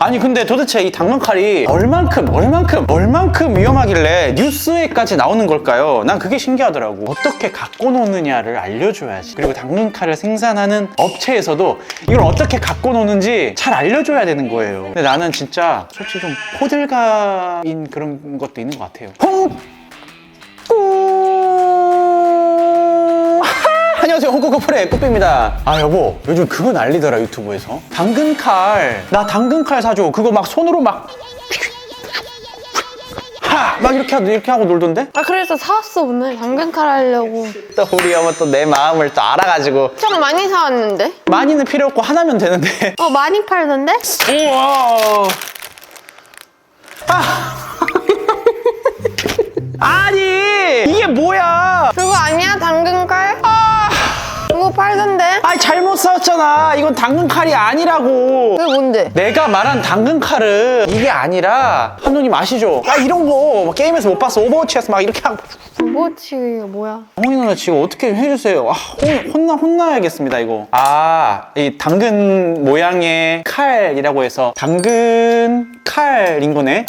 아니 근데 도대체 이 당근칼이 얼만큼 얼만큼 얼만큼 위험하길래 뉴스에까지 나오는 걸까요? 난 그게 신기하더라고 어떻게 갖고 노느냐를 알려줘야지 그리고 당근칼을 생산하는 업체에서도 이걸 어떻게 갖고 노는지 잘 알려줘야 되는 거예요 근데 나는 진짜 솔직히 좀 호들갑인 그런 것도 있는 것 같아요 홍! 안녕하세요. 홍코커플의 꾸삐입니다. 아 여보. 요즘 그거 난리더라 유튜브에서. 당근칼. 나 당근칼 사줘. 그거 막 손으로 막 하! 막 이렇게 하고 이렇게 하고 놀던데? 아 그래서 사왔어 오늘. 당근칼 하려고. 또 우리 여보 또내 마음을 또 알아가지고. 엄청 많이 사왔는데? 많이는 필요 없고 하나면 되는데. 어 많이 팔던데? 우와! 아! 아니! 이게 뭐야? 그거 아니야? 당근칼? 아 그거 팔던데? 아니 잘못 사왔잖아 이건 당근 칼이 아니라고 그게 뭔데? 내가 말한 당근 칼은 이게 아니라 한우님 아시죠? 아 이런 거막 게임에서 못 봤어 오버워치에서 막 이렇게 하고 뭐치가 뭐야? 홍이 누나 지금 어떻게 해주세요 아, 혼, 혼나, 혼나야겠습니다 이거 아 이 당근 모양의 칼이라고 해서 당근 칼인 거네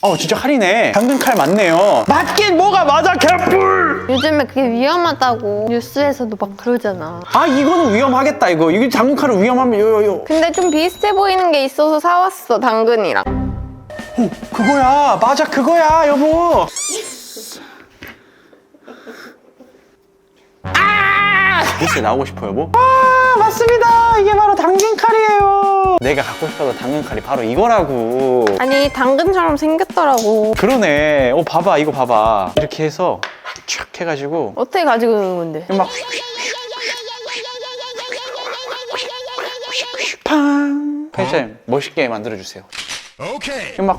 어 진짜 칼이네 당근 칼 맞네요 맞긴 뭐가 맞아 개뿔 요즘에 그게 위험하다고 뉴스에서도 막 그러잖아 아 이거는 위험하겠다 이거 이게 당근 칼은 위험하면 요요요 근데 좀 비슷해 보이는 게 있어서 사왔어 당근이랑 오, 그거야. 맞아, 그거야, 여보. 아! 뉴스에 나오고 싶어, 여보? 아, 맞습니다. 이게 바로 당근칼이에요. 내가 갖고 싶어서 당근 칼이 바로 이거라고. 아니 당근처럼 생겼더라고 그러네. 어, 봐봐, 이거 봐봐. 이렇게 해서 촥 해가지고 어떻게 가지고 노는 건데? 막 팡. 편집자님, 멋있게 만들어주세요. Okay. 막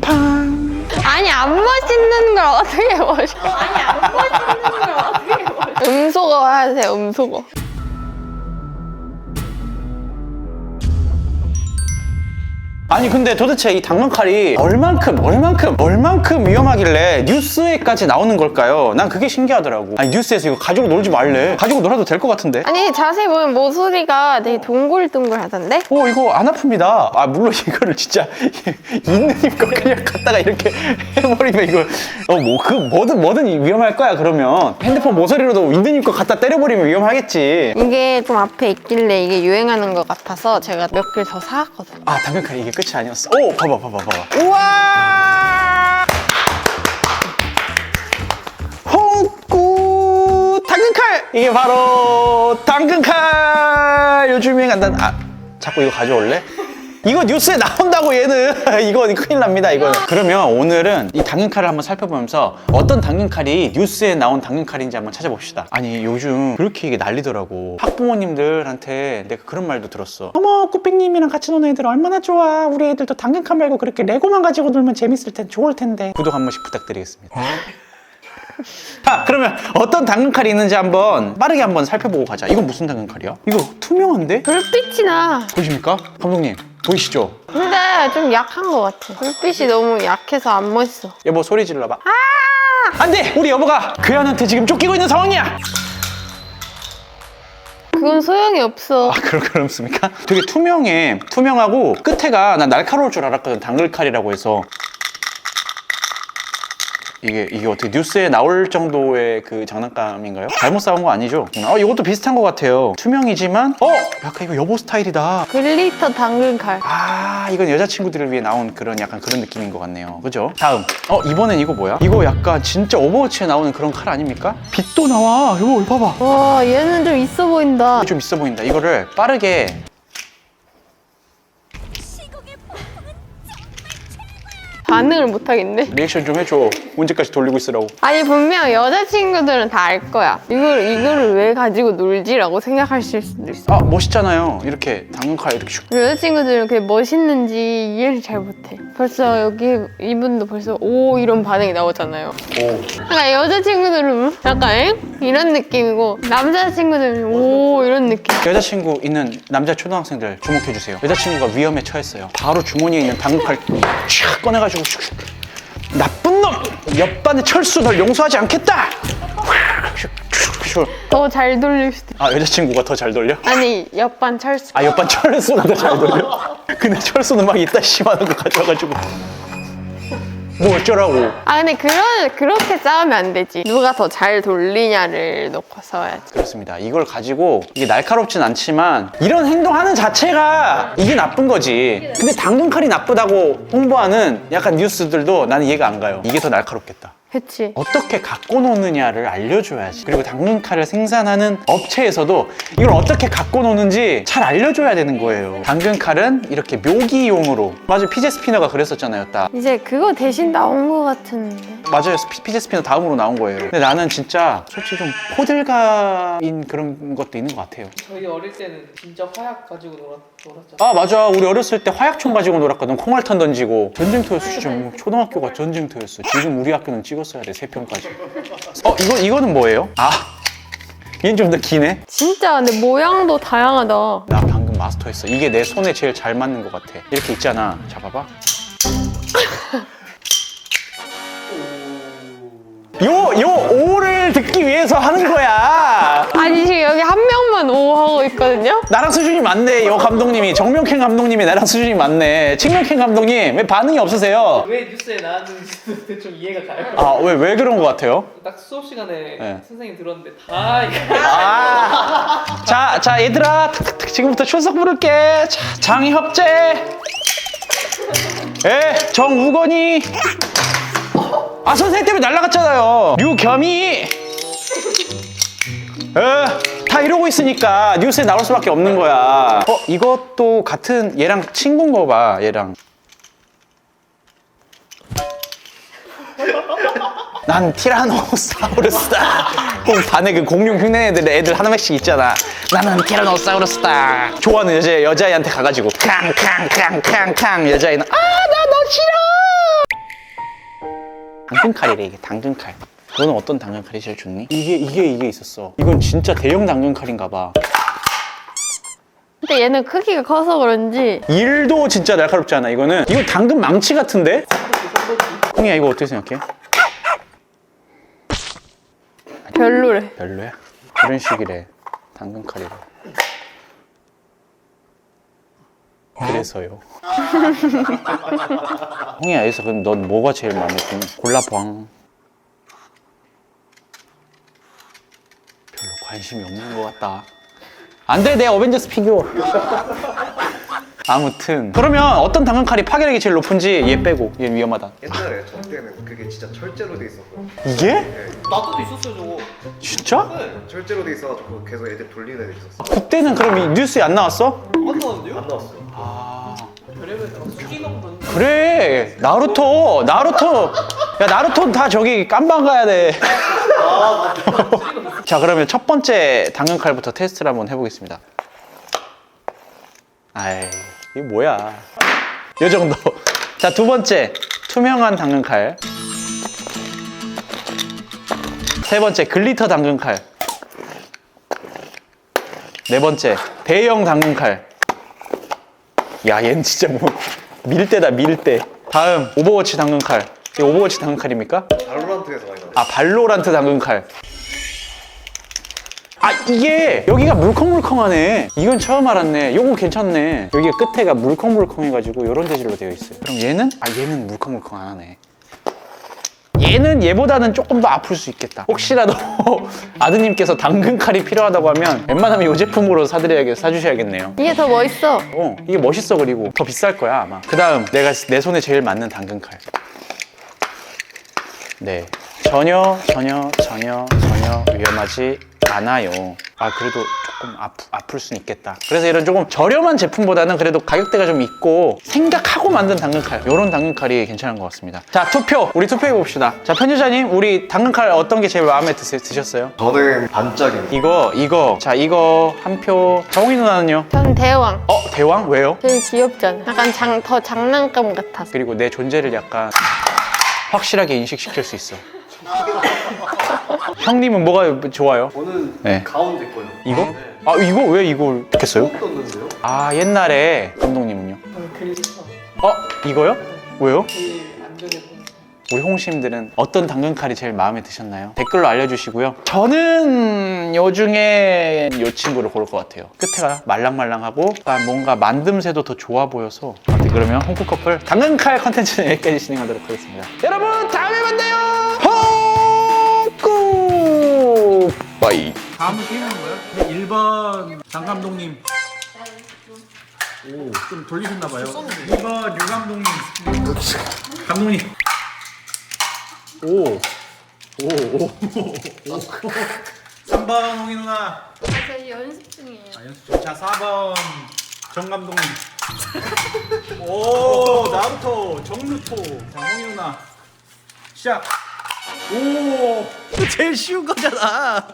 팡. 아니 안 멋있는 걸 어떻게 멋있어 아니 안 멋있는 걸 어떻게 멋있어 음소거 하세요 음소거 아니 근데 도대체 이 당근칼이 얼만큼 얼만큼 얼만큼 위험하길래 뉴스에까지 나오는 걸까요? 난 그게 신기하더라고. 아니 뉴스에서 이거 가지고 놀지 말래. 가지고 놀아도 될 것 같은데. 아니 자세히 보면 모서리가 되게 동글동글 하던데? 어 이거 안 아픕니다. 아 물론 이거를 진짜 있는 힘껏 그냥 갖다가 이렇게 해버리면 이거 어 뭐 그 뭐든 뭐든 위험할 거야 그러면. 핸드폰 모서리로도 있는 힘껏 갖다 때려버리면 위험하겠지. 이게 좀 앞에 있길래 이게 유행하는 것 같아서 제가 몇 개 더 사왔거든요. 아 당근칼 이게 끝이 아니었어. 오 봐봐 봐봐 봐봐. 우와! 홍구 당근칼! 이게 바로 당근칼! 요즘 유행한다는 아 자꾸 이거 가져올래? 이거 뉴스에 나온다고 얘는. 이거 큰일 납니다 이거는 그러면 오늘은 이 당근칼을 한번 살펴보면서 어떤 당근칼이 뉴스에 나온 당근칼인지 한번 찾아봅시다. 아니 요즘 그렇게 이게 난리더라고. 학부모님들한테 내가 그런 말도 들었어. 어머 꾸삐님이랑 같이 노는 애들 얼마나 좋아. 우리 애들도 당근칼 말고 그렇게 레고만 가지고 놀면 재밌을 텐데 좋을 텐데. 구독 한 번씩 부탁드리겠습니다. 자 그러면 어떤 당근칼이 있는지 한번 빠르게 한번 살펴보고 가자. 이건 무슨 당근칼이야? 이거 투명한데? 불빛이 나. 보십니까? 감독님 보이시죠? 근데 좀 약한 것 같아. 불빛이 너무 약해서 안 멋있어. 여보 소리 질러봐 아! 안돼 우리 여보가 괴한한테 지금 쫓기고 있는 상황이야 그건 소용이 없어. 아 그럼 그렇습니까? 되게 투명해 투명하고 끝에가 난 날카로울 줄 알았거든 당글칼이라고 해서 이게 이게 어떻게 뉴스에 나올 정도의 그 장난감인가요? 잘못 싸운 거 아니죠? 어 이것도 비슷한 것 같아요 투명이지만 어 약간 이거 여보 스타일이다 글리터 당근 칼. 아 이건 여자친구들을 위해 나온 그런 약간 그런 느낌인 것 같네요 그죠? 다음 어 이번엔 이거 뭐야? 이거 약간 진짜 오버워치에 나오는 그런 칼 아닙니까? 빛도 나와 이거 이거 봐봐 와 얘는 좀 있어 보인다. 좀 있어 보인다 이거를 빠르게 반응을 못 하겠네. 리액션 좀 해줘 언제까지 돌리고 있으라고 아니 분명 여자친구들은 다 알 거야. 이걸 이거를 왜 가지고 놀지라고 생각하실 수도 있어. 아 멋있잖아요 이렇게 당근칼 이렇게 슉 여자친구들은 그게 멋있는지 이해를 잘 못해. 벌써 여기 이분도 벌써 오 이런 반응이 나오잖아요. 오. 그러니까 여자친구들은 약간 엥? 이런 느낌이고 남자친구들은 오 이런 느낌. 여자친구 있는 남자 초등학생들 주목해주세요 여자친구가 위험에 처했어요 바로 주머니에 있는 당근칼 촥 꺼내가지고 슉슉 나쁜 놈! 옆반의 철수 널 용서하지 않겠다! 슉, 추. 더잘 돌릴 수도 있- 아 여자친구가 더 잘 돌려? 아니 옆반 철수. 아 옆반 철수가 더잘 돌려? 근데 철수는 막 이따 심하는 거 가져와가지고. 뭐 어쩌라고? 아 근데 그런 그렇게 싸우면 안 되지. 누가 더 잘 돌리냐를 놓고 싸워야지. 그렇습니다. 이걸 가지고 이게 날카롭진 않지만 이런 행동하는 자체가 이게 나쁜 거지. 근데 당근칼이 나쁘다고 홍보하는 약간 뉴스들도 나는 이해가 안 가요. 이게 더 날카롭겠다 그치 어떻게 갖고 노느냐를 알려줘야지. 그리고 당근칼을 생산하는 업체에서도 이걸 어떻게 갖고 노는지 잘 알려줘야 되는 거예요. 당근칼은 이렇게 묘기용으로. 맞아요. 피제 스피너가 그랬었잖아요. 딱. 이제 그거 대신 나온 거 같은데 맞아요. 피- 피제 스피너 다음으로 나온 거예요. 근데 나는 진짜 솔직히 좀 호들갑인 그런 것도 있는 것 같아요. 저희 어릴 때는 진짜 화약 가지고 놀았, 놀았잖아요. 아 맞아. 우리 어렸을 때 화약총 가지고 놀았거든. 콩알탄 던지고. 전쟁터였어. 진짜 뭐 초등학교가 전쟁터였어. 지금 우리 학교는 찍었어야 돼. 세 편까지. 어 이거 이거는 뭐예요? 아 얘는 좀 더 기네. 진짜 근데 모양도 다양하다 나 방금 마스터했어. 이게 내 손에 제일 잘 맞는 것 같아. 이렇게 있잖아. 잡아봐. 요, 요 오를 듣기 위해서 하는 거야. 있거든요 나랑 수준이 맞네, 요 감독님이. 정명캔 감독님이 나랑 수준이 맞네. 측명캔 감독님, 왜 반응이 없으세요? 왜 뉴스에 나왔는지 대충 이해가 가요. 아, 왜, 왜 그런 것 같아요? 딱 수업 시간에 네. 선생님 들었는데 다 이거 아, 자, 자, 얘들아. 탁탁탁 지금부터 출석 부를게. 자, 장희협재. 예, 정우건이. 아, 선생님 때문에 날라갔잖아요. 류겸이. 예, 다 이러고 있으니까 뉴스에 나올 수밖에 없는 거야. 어, 이것도 같은 얘랑 친구인 거 봐, 얘랑. 난 티라노사우루스다. 꼭 반에 그 공룡 흉내 애들 애들 하나씩 있잖아. 나는 티라노사우루스다. 좋아하는 여자 여자애한테 가가지고 캉캉캉캉캉 여자애는 아 나 너 싫어. 당근칼이래 이게 당근칼. 너는 어떤 당근 칼이 제일 좋니? 이게 이게 이게 있었어. 이건 진짜 대형 당근 칼인가 봐. 근데 얘는 크기가 커서 그런지 일도 진짜 날카롭지 않아. 이거는 이거 당근 망치 같은데? 형이야 이거 어떻게 생각해? 별로래 별로야? 이런 식이래. 당근 칼이래. 그래서요. 홍이야, 여기서 그럼 넌 뭐가 제일 마음에 드니? 골라봐. 별로 관심이 없는 것 같다. 안 돼, 내 어벤져스 피규어. 아무튼. 그러면 어떤 당근칼이 파괴력이 제일 높은지 얘 빼고. 얘 위험하다. 옛날에 저 때는 그게 진짜 철제로 돼 있었거든요. 이게? 나도 있었어요 저거. 진짜? 철제로 돼 있어가지고 계속 애들 돌리는 애들 있었어. 그때는 그럼 이 뉴스에 안 나왔어? 안 나왔는데요? 안 나왔어요. 별의별 막 수기가 던 그래 나루토 나루토 야 나루토 다 저기 깜방 가야 돼 자 그러면 첫 번째 당근 칼부터 테스트를 한번 해보겠습니다 아이 이게 뭐야 요 정도 자 두 번째 투명한 당근 칼 세 번째 글리터 당근 칼 네 번째 대형 당근 칼 야, 얘는 진짜 뭐 밀대다 밀대. 다음 오버워치 당근 칼. 이 오버워치 당근 칼입니까? 발로란트에서 많이 나왔어요. 아 발로란트 당근 칼. 아 이게 여기가 물컹물컹하네. 이건 처음 알았네. 요거 괜찮네. 여기 끝에가 물컹물컹해가지고 이런 재질로 되어 있어요. 그럼 얘는 아 얘는 물컹물컹 안 하네. 얘는 얘보다는 조금 더 아플 수 있겠다. 혹시라도 아드님께서 당근칼이 필요하다고 하면 웬만하면 이 제품으로 사드려야 사주셔야겠네요. 이게 더 멋있어 어, 이게 멋있어 그리고 더 비쌀 거야 아마. 그 다음 내가 내 손에 제일 맞는 당근칼. 네, 전혀 전혀 전혀 전혀 위험하지 않아요. 아 그래도 조금 아프, 아플 수는 있겠다. 그래서 이런 조금 저렴한 제품보다는 그래도 가격대가 좀 있고 생각하고 만든 당근칼 이런 당근칼이 괜찮은 것 같습니다. 자 투표 우리 투표해 봅시다. 자 편집자님 우리 당근칼 어떤 게 제일 마음에 드세, 드셨어요? 저는 반짝입니다. 이거 이거 자 이거 한 표. 정훈이 누나는요? 전 대왕 어 대왕 왜요? 되게 귀엽잖아 약간 장, 더 장난감 같아서 그리고 내 존재를 약간 확실하게 인식시킬 수 있어. 형님은 뭐가 좋아요? 저는 네. 가운데 거요. 이거? 아 이거 왜 이걸 했어요? 떴는데요? 아 옛날에 감독님은요? 저는 글리터 어 이거요? 왜요? 제일 안전해 보여. 우리 홍시님들은 어떤 당근칼이 제일 마음에 드셨나요? 댓글로 알려주시고요. 저는 요 중에 요 친구를 고를 것 같아요. 끝에가 말랑말랑하고 약간 뭔가 만듦새도 더 좋아 보여서 아무튼 그러면 홍콩 커플 당근칼 컨텐츠는 여기까지 진행하도록 하겠습니다. 여러분 다음에 만나요. 바이. 다음은 게임 하는 거예요? 1번 장 감독님. 오, 좀 돌리셨나 봐요. 2번 유 감독님. 감독님. 오. 오, 오, 오. 3번 홍희 누나. 저 연습 중이에요. 아, 연습 중. 자, 4번 정 감독님. 오, 나루토, 정루토. 자, 홍희 누나. 시작. 오, 제일 쉬운 거잖아.